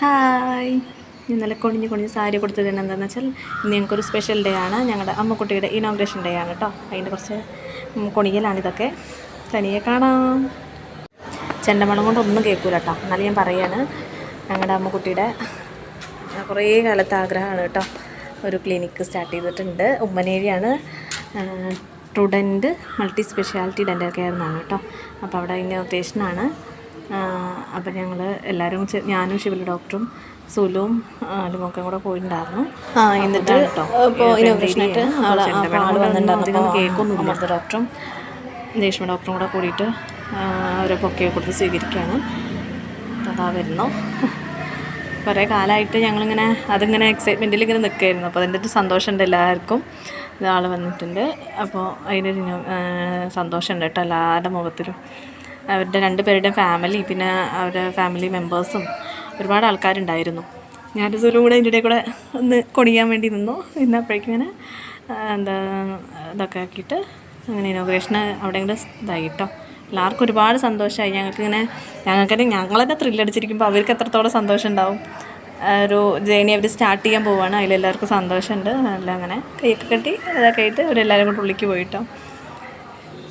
Hi. ഇന്നലെ കൊണിഞ്ഞ് കൊണിഞ്ഞ് സാരി കൊടുത്തത് എന്താണെന്ന് വെച്ചാൽ ഇന്ന് ഞങ്ങൾക്കൊരു സ്പെഷ്യൽ ഡേ ആണ്. ഞങ്ങളുടെ അമ്മക്കുട്ടിയുടെ ഇനോഗ്രേഷൻ ഡേ ആണ് കേട്ടോ അതിന്റെ കുറച്ച് കൊണിയലാണിതൊക്കെ തനിയെ കാണാം. ചെണ്ടമണം കൊണ്ട് ഒന്നും കേൾക്കൂല കേട്ടോ എന്നാലും ഞാൻ പറയാണ് ഞങ്ങളുടെ അമ്മക്കുട്ടിയുടെ കുറേ കാലത്തെ ആഗ്രഹമാണ് കേട്ടോ ഒരു ക്ലിനിക്ക് സ്റ്റാർട്ട് ചെയ്തിട്ടുണ്ട്. ഉമ്മനേരിയാണ്. Student multi speciality dental care എന്നാണ് കേട്ടോ അപ്പോൾ അവിടെ ഇനോഗ്രേഷനാണ് അപ്പോൾ ഞങ്ങൾ എല്ലാവരും ഞാനും ശിവലി ഡോക്ടറും സുലും അലുമൊക്കെ കൂടെ പോയിട്ടുണ്ടായിരുന്നു. എന്നിട്ട് ഇപ്പോൾ ഇനോഗ്രേഷനായിട്ട് ഡോക്ടറും രേഷ്മ ഡോക്ടറും കൂടെ കൂടിയിട്ട് അവരെ പൊക്കെ കൊടുത്ത് സ്വീകരിക്കുകയാണ്. അതാ വരുന്നു. കുറേ കാലമായിട്ട് ഞങ്ങളിങ്ങനെ അതിങ്ങനെ എക്സൈറ്റ്മെന്റിൽ ഇങ്ങനെ നിൽക്കുകയായിരുന്നു. അപ്പോൾ അതിന്റെ ഒരു സന്തോഷമുണ്ട് എല്ലാവർക്കും. ആൾ വന്നിട്ടുണ്ട്. അപ്പോൾ അതിനൊരു ആ, സന്തോഷമുണ്ട് കേട്ടോ എല്ലാവരുടെ മുഖത്തിലും. അവരുടെ രണ്ട് പേരുടെയും ഫാമിലി പിന്നെ അവരുടെ ഫാമിലി മെമ്പേഴ്സും ഒരുപാട് ആൾക്കാരുണ്ടായിരുന്നു. ഞാനൊരു സ്വലും കൂടെ ഇതിന്റെ കൂടെ ഒന്ന് കൊണിയാൻ വേണ്ടി നിന്നു. ഇന്നപ്പോഴേക്കും ഇങ്ങനെ എന്താ ഇതൊക്കെ ആക്കിയിട്ട് അങ്ങനെ ഇനോഗ്രേഷന് അവിടെ ഇങ്ങനെ ഇതായി കേട്ടോ എല്ലാവർക്കും ഒരുപാട് സന്തോഷമായി ഞങ്ങൾക്ക് തന്നെ ഞങ്ങൾ തന്നെ ത്രില്ലടിച്ചിരിക്കുമ്പോൾ അവർക്ക് എത്രത്തോളം സന്തോഷം ഉണ്ടാവും. ഒരു ജേണി അവർ സ്റ്റാർട്ട് ചെയ്യാൻ പോവുകയാണ് അതിലെല്ലാവർക്കും സന്തോഷമുണ്ട്. എല്ലാം അങ്ങനെ കൈയൊക്കെ കെട്ടി അതൊക്കെ ആയിട്ട് അവരെല്ലാവരും കൂടെ ഉള്ളിലേക്ക് പോയിട്ടോ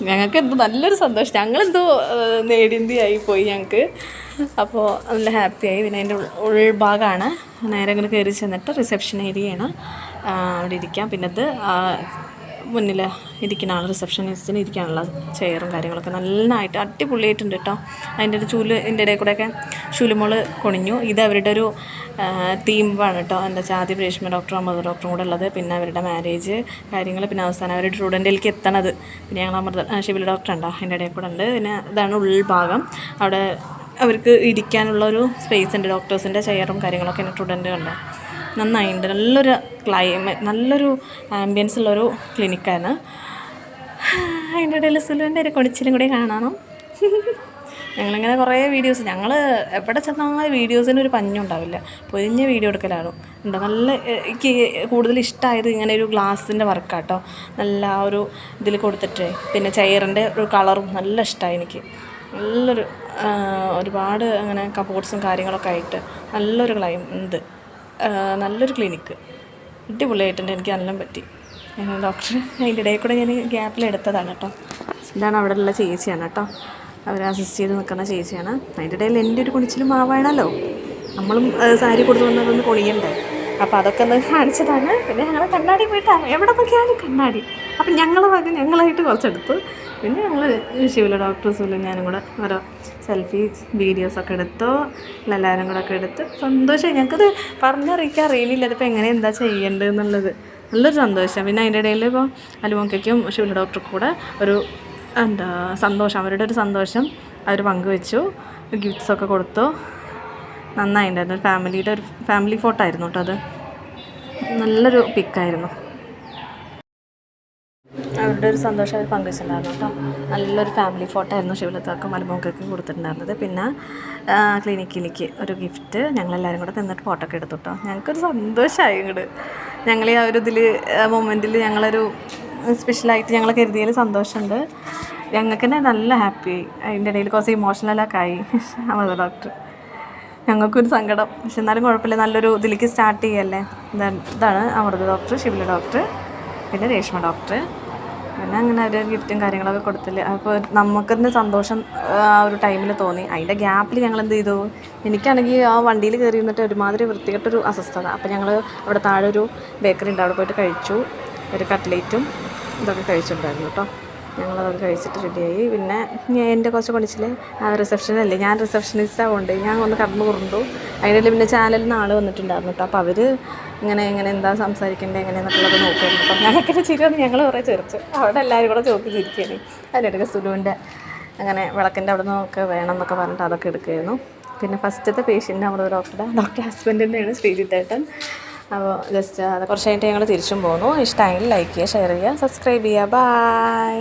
ഞങ്ങൾക്ക് എന്തോ നല്ലൊരു സന്തോഷം. ഞങ്ങളെന്തോ നേടിന്തിയായി പോയി ഞങ്ങൾക്ക്. അപ്പോൾ നല്ല ഹാപ്പിയായി. പിന്നെ അതിന്റെ ഉൾ- ഉൾഭാഗമാണ് നേരെ ഇങ്ങനെ കയറി ചെന്നിട്ട് റിസപ്ഷൻ ഏരിയയാണ് അവിടെ ഇരിക്കാം. പിന്നെ ഇത് മുന്നിൽ ഇരിക്കുന്നതാണ് റിസപ്ഷനിസ്റ്റിന് ഇരിക്കാനുള്ള ചെയറും കാര്യങ്ങളൊക്കെ നന്നായിട്ട് അടിപൊളിയായിട്ടുണ്ട് കേട്ടോ അതിന്റെ ഒരു ചൂൽ ഇതിന്റെ ഇടയിൽ കൂടെയൊക്കെ ശുലുമോൾ കൊണിഞ്ഞു. ഇത് അവരുടെ ഒരു തീമാണ് കേട്ടോ എന്താ വെച്ചാൽ ആദ്യം രേഷ്മ ഡോക്ടറും അമൃത ഡോക്ടറും കൂടെ ഉള്ളത്. പിന്നെ അവരുടെ മാരേജ് കാര്യങ്ങൾ പിന്നെ അവസാനം അവരുടെ സ്റ്റുഡന്റിലേക്ക് എത്തണത്. പിന്നെ ഞങ്ങൾ അമൃത ശിവല ഡോക്ടർ ഉണ്ടോ? അതിന്റെ ഇടയിൽ കൂടെ ഉണ്ട്. പിന്നെ ഇതാണ് ഉൾഭാഗം. അവിടെ അവർക്ക് ഇരിക്കാനുള്ള ഒരു സ്പേസ് ഉണ്ട്. ഡോക്ടേഴ്സിന്റെ ചെയറും കാര്യങ്ങളൊക്കെ സ്റ്റുഡന്റ് കണ്ടോ നന്നായിട്ടുണ്ട് നല്ലൊരു ക്ലൈമറ്റ് നല്ലൊരു ആംബിയൻസ് ഉള്ളൊരു ക്ലിനിക്കാണ് അതിന്റെ ഇടയിൽ സുലുവിന്റെ ഒരു കൊടിച്ചിലും കൂടി കാണണം. ഞങ്ങളിങ്ങനെ കുറേ വീഡിയോസ് ഞങ്ങൾ എവിടെ ചെന്നാൽ വീഡിയോസിന് ഒരു പഞ്ഞും ഉണ്ടാവില്ല. പൊരിഞ്ഞ വീഡിയോ എടുക്കലാണ്. എന്താ നല്ല എനിക്ക് കൂടുതൽ ഇഷ്ടമായത് ഇങ്ങനെ ഒരു ഗ്ലാസിന്റെ വർക്കാട്ടോ നല്ല ആ ഒരു ഇതിൽ കൊടുത്തിട്ട് പിന്നെ ചെയറിന്റെ ഒരു കളറും നല്ല ഇഷ്ടമായി എനിക്ക്. നല്ലൊരു ഒരുപാട് അങ്ങനെ കബോർഡ്സും കാര്യങ്ങളൊക്കെ ആയിട്ട് നല്ലൊരു ക്ലൈം ആ, നല്ലൊരു ക്ലിനിക്ക് അടിപൊളിയായിട്ടുണ്ട്. എനിക്ക് നല്ല പറ്റി. ഞാൻ ഡോക്ടർ അതിന്റെ ഇടയിൽ കൂടെ ഞാൻ ഗ്യാപ്പിൽ എടുത്തതാണ് കേട്ടോ. ഇതാണ് അവിടെ ഉള്ള ചേച്ചിയാണ് കേട്ടോ. അവരെ അസിസ്റ്റ് ചെയ്ത് നിൽക്കുന്ന ചേച്ചിയാണ്. അതിന്റെ ഇടയിൽ എന്റെ ഒരു കുണിച്ചിലും മാവാണല്ലോ. നമ്മളും സാരി കൊടുത്തു വന്നതൊന്ന് കൊണിയണ്ടേ. അപ്പോൾ അതൊക്കെ ഒന്ന് കാണിച്ചതാണ്. പിന്നെ ഞങ്ങൾ കണ്ണാടി പോയിട്ടാണ്. എവിടെ നോക്കിയാലും കണ്ണാടി? അപ്പം ഞങ്ങൾ വക ഞങ്ങളായിട്ട് കുറച്ചെടുത്തു. പിന്നെ ഞങ്ങൾ ശിവല ഡോക്ടർ സുലും ഞാനും കൂടെ ഓരോ സെൽഫി വീഡിയോസൊക്കെ എടുത്തു. എല്ലാവരും കൂടെ ഒക്കെ എടുത്ത് സന്തോഷം ഞങ്ങൾക്കത് പറഞ്ഞറിയിക്കാൻ അറിയില്ല. ഇതിപ്പോൾ എങ്ങനെ എന്താ ചെയ്യേണ്ടത് എന്നുള്ളത്. നല്ലൊരു സന്തോഷം. പിന്നെ അതിന്റെ ഇടയിൽ ഇപ്പോൾ അലുമോക്കയ്ക്കും ശിവല ഡോക്ടർക്കും കൂടെ ഒരു എന്താ സന്തോഷം അവരുടെ ഒരു സന്തോഷം അവർ പങ്കുവെച്ചു. ഗിഫ്റ്റ്സൊക്കെ കൊടുത്തു. നന്നായിട്ടുണ്ടായിരുന്നു ഫാമിലിയുടെ ഒരു ഫാമിലി ഫോട്ടോ ആയിരുന്നു കേട്ടോ അത്. നല്ലൊരു പിക്കായിരുന്നു. അവരുടെ ഒരു സന്തോഷം അവർ പങ്കുവച്ചിട്ടുണ്ടായിരുന്നു കേട്ടോ. നല്ലൊരു ഫാമിലി ഫോട്ടോ ആയിരുന്നു ശിവലത്താക്കും മലമോക്കൊക്കെ കൊടുത്തിട്ടുണ്ടായിരുന്നത്. പിന്നെ ക്ലിനിക്കിലേക്ക് ഒരു ഗിഫ്റ്റ് ഞങ്ങളെല്ലാവരും കൂടെ നിന്നിട്ട് ഫോട്ടോ ഒക്കെ എടുത്തു കേട്ടോ. ഞങ്ങൾക്കൊരു സന്തോഷമായി ഇങ്ങോട്ട് ഞങ്ങൾ ആ ഒരു ഇതിൽ മൊമെന്റിൽ ഞങ്ങളൊരു സ്പെഷ്യലായിട്ട് ഞങ്ങൾ കരുതിയതിൽ സന്തോഷമുണ്ട്. ഞങ്ങൾക്ക് തന്നെ നല്ല ഹാപ്പി അതിന്റെ ഇടയിൽ കുറച്ച് ഇമോഷണലൊക്കെ ആയി. അമൃത ഡോക്ടർ ഞങ്ങൾക്കൊരു സങ്കടം. പക്ഷെ എന്നാലും കുഴപ്പമില്ല. നല്ലൊരു ഇതിലേക്ക് സ്റ്റാർട്ട് ചെയ്യല്ലേ. ഇതാണ് അമൃത ഡോക്ടർ ശിവല ഡോക്ടർ പിന്നെ രേഷ്മ ഡോക്ടർ പിന്നെ അങ്ങനെ അവർ ഗിഫ്റ്റും കാര്യങ്ങളൊക്കെ കൊടുത്തില്ല. അപ്പോൾ നമുക്ക് തന്നെ സന്തോഷം ആ ഒരു ടൈമിൽ തോന്നി. അതിന്റെ ഗ്യാപ്പിൽ ഞങ്ങൾ എന്ത് ചെയ്തു? എനിക്കാണെങ്കിൽ ആ വണ്ടിയിൽ കയറി നിന്നിട്ട് ഒരുമാതിരി വൃത്തികെട്ടൊരു അസ്വസ്ഥത. അപ്പോൾ ഞങ്ങൾ അവിടെ താഴെ ഒരു ബേക്കറി ഉണ്ട്. അവിടെ പോയിട്ട് കഴിച്ചു. ഒരു കട്ട്ലേറ്റും ഇതൊക്കെ കഴിച്ചിട്ടുണ്ടായിരുന്നു കേട്ടോ ഞങ്ങളതൊക്കെ കഴിച്ചിട്ട് റെഡിയായി പിന്നെ എന്റെ കുറച്ച് കൊണിച്ചിൽ റിസപ്ഷനല്ലേ ഞാൻ റിസപ്ഷനിസ്റ്റ് ആവുകൊണ്ട് ഞാൻ ഒന്ന് കടന്നു കൊണ്ടു അതിനിടയിൽ പിന്നെ ചാനലിൽ നിന്ന് ആൾ വന്നിട്ടുണ്ടായിരുന്നു കേട്ടോ. അപ്പോൾ അവർ ഇങ്ങനെ എങ്ങനെ എന്താ സംസാരിക്കേണ്ടത് എങ്ങനെയെന്നൊക്കെയുള്ളത് നോക്കുന്നുണ്ട് അപ്പം ഞങ്ങൾക്കൊക്കെ ചിരി വന്ന് ഞങ്ങൾ കുറേ ചെറുച്ചു അവിടെ എല്ലാവരും കൂടെ ചോക്കി ചിരിക്കുകയാണ്. അതിനിടയ്ക്ക് സുലുവിന്റെ അങ്ങനെ വിളക്കിന്റെ അവിടെ നിന്നൊക്കെ വേണം എന്നൊക്കെ പറഞ്ഞിട്ട് അതൊക്കെ എടുക്കുകയായിരുന്നു. പിന്നെ ഫസ്റ്റത്തെ പേഷ്യന്റ് നമ്മുടെ ഡോക്ടറുടെ ഡോക്ടർ ഹസ്ബൻഡിന്റെയാണ് ശ്രീജിത്തേട്ടൻ അപ്പോൾ ജസ്റ്റ് അത് കുറച്ച് കഴിഞ്ഞിട്ട് ഞങ്ങൾ തിരിച്ചും പോന്നു. ഇഷ്ടമായെങ്കിൽ ലൈക്ക് ചെയ്യുക ഷെയർ ചെയ്യുക സബ്സ്ക്രൈബ് ചെയ്യുക. ബൈ